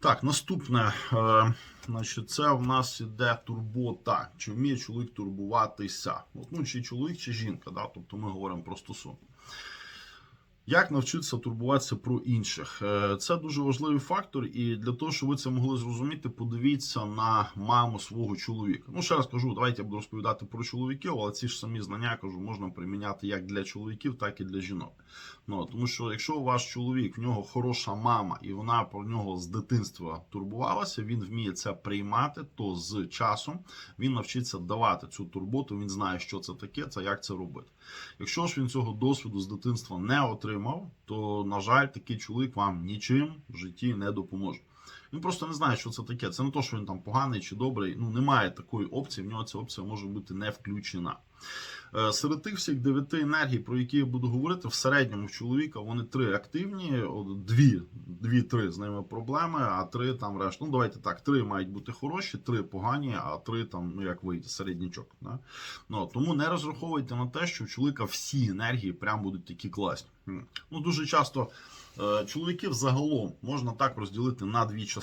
Так, наступне. Е, значить, це в нас іде турбота. Чи вміє чоловік турбуватися? От, ну, чи чоловік, чи жінка, да? тобто ми говоримо про стосунки. Як навчитися турбуватися про інших? Е, Це дуже важливий фактор, і для того, щоб ви це могли зрозуміти, подивіться на маму свого чоловіка. Ну, ще раз кажу, давайте я буду розповідати про чоловіків, але ці ж самі знання кажу, можна приміняти як для чоловіків, так і для жінок. Ну, тому що якщо ваш чоловік в нього хороша мама, і вона про нього з дитинства турбувалася, він вміє це приймати, то з часом він навчиться давати цю турботу. Він знає, що це таке, це як це робити. Якщо ж він цього досвіду з дитинства не отримав, то на жаль, такий чоловік вам нічим в житті не допоможе. Він просто не знає, що це таке. Це не то, що він там поганий чи добрий. Ну немає такої опції. В нього ця опція може бути не включена. Е, Серед тих всіх дев'яти енергій, про які я буду говорити, в середньому в чоловіка вони три активні, дві, дві-три з ними проблеми, а три там решта. Ну давайте так, три мають бути хороші, три погані, а три там, ну як вийде, середнячок. Да? Ну, тому не розраховуйте на те, що у чоловіка всі енергії прям будуть такі класні. Ну дуже часто. е, Чоловіків загалом можна так розділити на дві частини.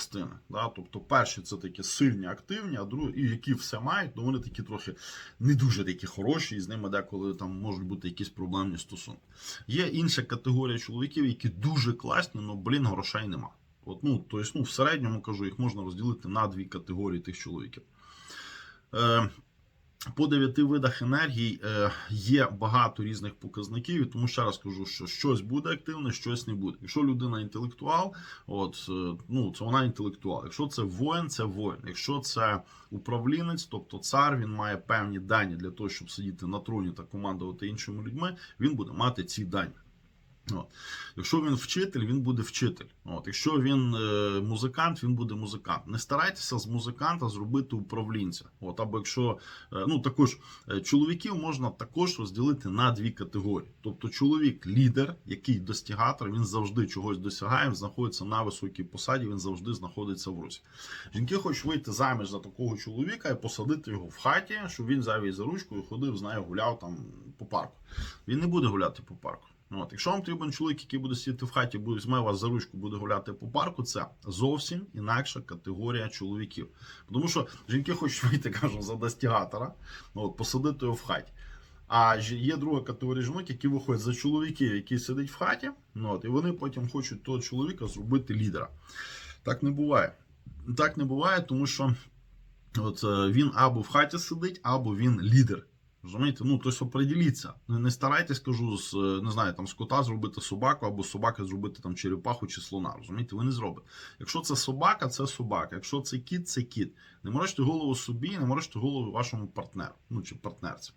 Да? Тобто, перші це такі сильні, активні, а другі, які все мають, то вони такі трохи не дуже такі хороші, і з ними деколи там можуть бути якісь проблемні стосунки. Є інша категорія чоловіків, які дуже класні, але, блін, грошей нема. От, ну, тобто, ну, в середньому кажу, їх можна розділити на дві категорії тих чоловіків. Е, по дев'яти видах енергії е, є багато різних показників, і тому ще раз кажу, що щось буде активне, щось не буде. Якщо людина інтелектуал, от е, ну це вона інтелектуал. Якщо це воїн, це воїн. Якщо це управлінець, тобто цар, він має певні дані для того, щоб сидіти на троні та командувати іншими людьми, він буде мати ці дані. От. Якщо він вчитель, він буде вчитель. От. Якщо він е, музикант, він буде музикант. Не старайтеся з музиканта зробити управлінця. От. Або якщо е, ну також е, чоловіків можна також розділити на дві категорії. Тобто чоловік лідер, який достігатор, він завжди чогось досягає, він знаходиться на високій посаді, він завжди знаходиться в русі. Жінки хочуть вийти заміж за такого чоловіка і посадити його в хаті, щоб він взяв за ручку і ходив з нею гуляв там по парку. Він не буде гуляти по парку. От, якщо вам потрібен чоловік, який буде сидіти в хаті, буде візьме вас за ручку, буде гуляти по парку, це зовсім інакша категорія чоловіків. Тому що жінки хочуть вийти, кажу, за достігатора, ну, от, посадити його в хаті. А є друга категорія жінок, які виходять за чоловіків, які сидять в хаті, ну, от, і вони потім хочуть того чоловіка зробити лідера. Так не буває. Так не буває, тому що от, е, він або в хаті сидить, або він лідер. Розумієте? Ну, тобто определіться. Не, старайтесь, кажу, з, е, не знаю, там, з кота зробити собаку, або з собаки зробити там черепаху чи слона. Розумієте, ви не зробите. Якщо це собака, це собака. Якщо це кіт, це кіт. Не морочте голову собі, не морочте голову вашому партнеру, ну чи партнерці.